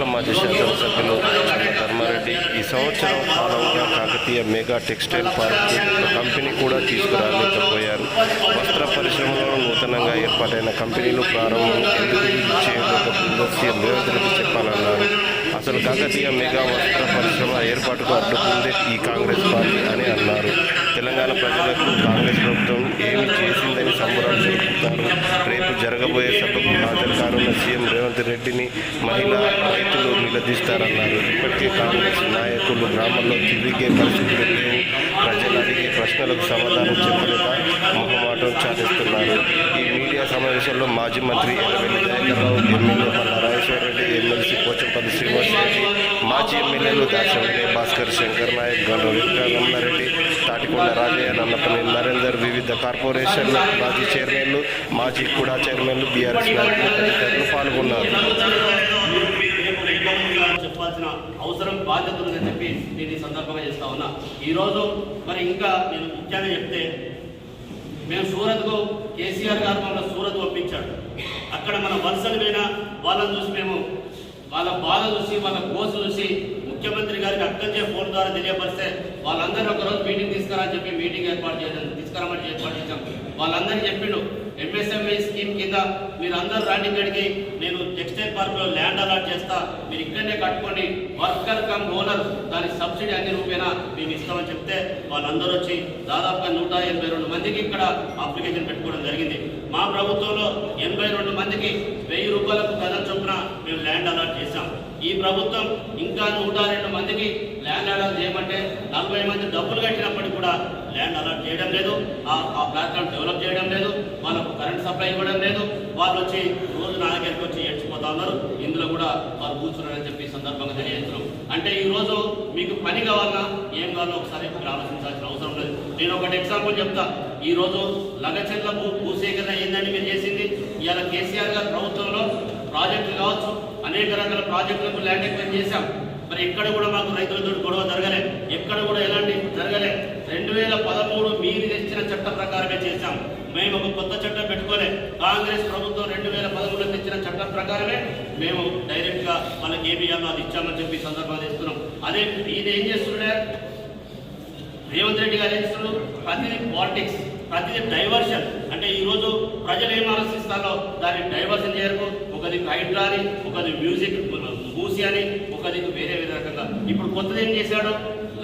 జిల్లాల మాజీ శాసనసభ్యులు ధర్మారెడ్డి ఈ సంవత్సరం కాలంగా Kakatiya mega textile park company కూడా తీసుకురాలేకపోయారు. వస్త్ర పరిశ్రమలో నూతనంగా ఏర్పాటైన కంపెనీలు ప్రారంభం చెప్పాలన్నారు. అసలు కాకతీయ మెగా వస్త్ర పరిశ్రమ ఏర్పాటుకు అడ్డుకుంది ఈ కాంగ్రెస్ పార్టీ అని అన్నారు. తెలంగాణ ప్రజలకు కాంగ్రెస్ ప్రభుత్వం చేశారు రేపు జరగబోయే సభకు హాజరుకారున్న సీఎం రేవంత్ రెడ్డిని మహిళా రైతులు నిలదీస్తారన్నారు. ఇప్పటికే కాంగ్రెస్ నాయకులు గ్రామాల్లో తిరిగే పరిస్థితులు లేవు. ప్రజలు అడిగే ప్రశ్నలకు సమాధానం చెప్పలేక మొహమాటం చాటిస్తున్నారు. ఈ మీడియా సమావేశంలో మాజీ మంత్రి ఎర్రవెల్లి దయాకర్రావు ఎమ్మెల్యే మల్ల రాజేశ్వర రెడ్డి ఎమ్మెల్సీ పోచంపల్లి శ్రీనివాస్ రెడ్డి మాజీ ఎమ్మెల్యేలు దాసరెడ్డి భాస్కర్ శంకర్ నాయక్ గౌడ వెంకటరమణారెడ్డి తాటికొండ రాజయ్య నన్నపల్లి నరేందర్ వివిధ కార్పొరేషన్ల మాజీ చైర్మన్లు మాజీ కూడా చైర్మన్లు బీఆర్ఎస్ నాయకులు తదితరులు పాల్గొన్నారు. చెప్పాల్సిన అవసరం బాధ్యత ఉందని చెప్పి నేను ఈ సందర్భంగా చేస్తా ఉన్నా. ఈరోజు మరి ఇంకా నేను ముఖ్యంగా చెప్తే మేము సూరత్కు కేసీఆర్ గారు మమ్మల్ని సూరత్ పంపించాడు. అక్కడ మన వలసలు పోయినా వాళ్ళని చూసి మేము వాళ్ళ బాధ చూసి వాళ్ళ కోసు చూసి ముఖ్యమంత్రి గారికి అక్కడే ఫోన్ ద్వారా తెలియపరిస్తే వాళ్ళందరూ ఒకరోజు మీటింగ్ తీసుకురాని చెప్పి మీటింగ్ ఏర్పాటు చేయడం తీసుకురామని ఏర్పాటు చేశాం. వాళ్ళందరికీ చెప్పిండు ఎంఎస్ఎంఈ స్కీమ్ కింద మీరు అందరు రాండి ఇక్కడికి. నేను టెక్స్టైల్ పార్క్లో ల్యాండ్ అలాట్ చేస్తా. మీరు ఇక్కడనే కట్టుకోండి. వర్కర్ కమ్ ఓనర్ దాని సబ్సిడీ అన్ని రూపేనా? మేము ఇస్తామని చెప్తే వాళ్ళందరూ వచ్చి దాదాపుగా నూట ఎనభై రెండు మందికి ఇక్కడ అప్లికేషన్ పెట్టుకోవడం జరిగింది. మా ప్రభుత్వంలో ఎనభై రెండు మందికి వెయ్యి రూపాయలకు గజం చొప్పున మేము ల్యాండ్ అలాట్ చేశాం. ఈ ప్రభుత్వం ఇంకా నూట రెండు మందికి ల్యాండ్ అలాట్ చేయమంటే నలభై మంది డబ్బులు కట్టినప్పటికీ కూడా ల్యాండ్ అలాట్ చేయడం లేదు ఆ ఆ ప్లాట్ఫామ్ డెవలప్ చేయడం లేదు వాళ్ళకు కరెంట్ సప్లై ఇవ్వడం లేదు వాళ్ళు వచ్చి రోజు నా దగ్గరికి వచ్చి ఏడ్చిపోతా ఉన్నారు. ఇందులో కూడా వారు కూర్చున్నారని చెప్పి సందర్భంగా తెలియజేస్తున్నాం. అంటే ఈరోజు మీకు పని కావాలన్నా ఏం కావాలో ఒకసారి మీరు ఆలోచించాల్సిన అవసరం లేదు. నేను ఒకటి ఎగ్జాంపుల్ చెప్తా. ఈరోజు లగచెల్ల భూ భూసేకరణ ఏందని మీరు చేసింది. ఇవాళ కేసీఆర్ గారి ప్రభుత్వంలో ప్రాజెక్టులు కావచ్చు అనేక రకాల ప్రాజెక్టులకు ల్యాండ్ ఎక్వైర్ చేశాం. మరి ఎక్కడ కూడా మాకు రైతులతో గొడవ జరగలే ఎక్కడ కూడా ఎలాంటి జరగలే రెండు వేల పదమూడు మీరు తెచ్చిన చట్ట ప్రకారమే చేశాం. మేము ఒక కొత్త చట్టం పెట్టుకోలే. కాంగ్రెస్ ప్రభుత్వం రెండు వేల పదమూడులో తెచ్చిన చట్టం ప్రకారమే మేము డైరెక్ట్గా వాళ్ళకి ఏమి ఇవ్వాలో అది ఇచ్చామని చెప్పి సందర్భాలు ఇస్తున్నాం అదే ఈయన ఏం చేస్తున్నాడే? రేవంత్ రెడ్డి గారు ఏం చేస్తున్నారు ప్రతిదీ పాలిటిక్స్ ప్రతిదీ డైవర్షన్. అంటే ఈరోజు ప్రజలు ఏం ఆలోచిస్తారో దాన్ని డైవర్షన్ చేయరు. ఒకది హైడ్రా అని ఒకది మ్యూజిక్ మూసి అని ఒకది వేరే వేరే రకంగా. ఇప్పుడు కొత్తది ఏం చేశాడు?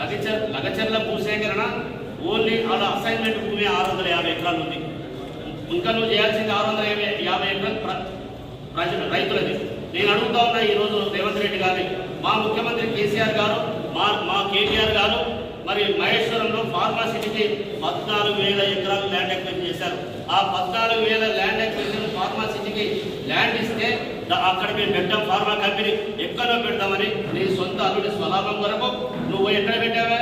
లగచర్ లగచర్ల భూసేకరణ ఓన్లీ వాళ్ళ అసైన్మెంట్ భూమి ఆరు వందల యాభై ఎకరాలు ఉంది. ఇంకా నువ్వు చేయాల్సింది ఆరు వందల యాభై యాభై ఎకరాలు ప్రజలు రైతులది. నేను అడుగుతా ఉన్నా ఈ రోజు రేవంత్ రెడ్డి గారిని. మా ముఖ్యమంత్రి కేసీఆర్ గారు మా మా కేటీఆర్ గారు మరి మహేశ్వరంలో ఫార్మాసిటీకి పద్నాలుగు వేల ఎకరాలు ల్యాండ్ ఎక్వైర్ చేశారు. ఆ పద్నాలుగు వేల ల్యాండ్ ఎక్వైర్ ఫార్మాసిటీకి ల్యాండ్ ఇస్తే అక్కడ మేము పెట్టాం. ఫార్మా కంపెనీ ఎక్కడో పెడతామని నీ సొంత అల్లుడి స్వలాభం కొరకు నువ్వు ఎక్కడ పెట్టావే?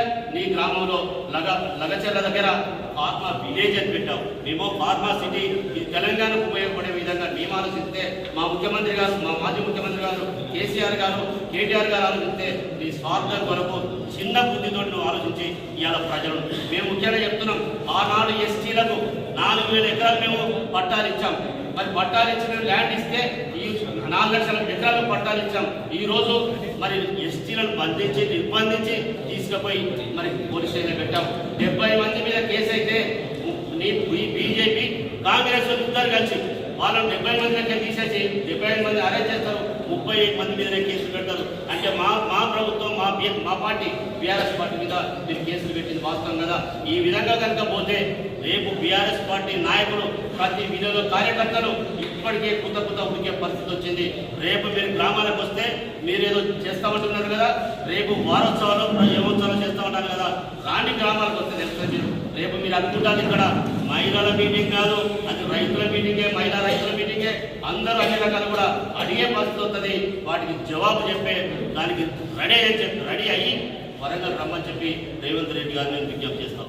గ్రామంలో లగ లగచెల్ల దగ్గర ఫార్మా విలేజ్ అని పెట్టావు మేము ఫార్మా సిటీ ఇది తెలంగాణకు ఉపయోగపడే విధంగా మేము ఆలోచిస్తే మా ముఖ్యమంత్రి గారు మా మాజీ ముఖ్యమంత్రి గారు కేసీఆర్ గారు కేటీఆర్ గారు ఆలోచిస్తే నీ స్వార్థం కొరకు చిన్న బుద్ధితో ఆలోచించి ఇవాళ ప్రజలు. మేము ముఖ్యంగా చెప్తున్నాం ఆనాడు ఎస్టీలకు నాలుగు వేల ఎకరాలు మేము పట్టాలు ఇచ్చాం. మరి పట్టాలు ఇచ్చిన ల్యాండ్ ఇస్తే నాలుగు లక్షల ఎకరాలు పట్టాలు ఇచ్చాం. ఈరోజు మరి ఎస్టీలను బంధించి నిర్బంధించి తీసుకుపోయి మరి పోలీస్ స్టేషన్ పెట్టాం. డెబ్బై మంది మీద కేసు అయితే బీజేపీ కాంగ్రెస్ ఇద్దరు కలిసి వాళ్ళని డెబ్బై మంది దగ్గర తీసేసి డెబ్బై ఐదు మంది అరెస్ట్ చేస్తారు. ముప్పై ఐదు మంది మీదనే కేసులు పెడతారు. అంటే మా మా ప్రభుత్వం మా మా పార్టీ బీఆర్ఎస్ పార్టీ మీద మీరు కేసులు పెట్టింది వాస్తవం కదా? ఈ విధంగా కనుక పోతే రేపు బీఆర్ఎస్ పార్టీ నాయకులు ప్రతి విధులు కార్యకర్తలు ఇప్పటికే కొత్త కొత్త ఉడికే పరిస్థితి వచ్చింది. రేపు మీరు గ్రామాలకు వస్తే మీరు ఏదో చేస్తామంటున్నారు కదా? రేపు వారోత్సవాలు ప్రజోత్సవాలు చేస్తామంటారు కదా? రాని గ్రామాలకు వస్తే తెలుస్తుంది రేపు మీరు అనుకుంటారు ఇక్కడ మహిళల మీటింగ్ కాదు అది రైతుల మీటింగే మహిళా రైతుల మీటింగే. అందరూ అన్ని రకాలు కూడా అడిగే పరిస్థితి వస్తుంది. వాటికి జవాబు చెప్పే దానికి రెడీ అని చెప్పి రెడీ అయ్యి వరంగల్ రమ్మని చెప్పి రేవంత్ రెడ్డి గారిని విజ్ఞప్తి చేస్తాం.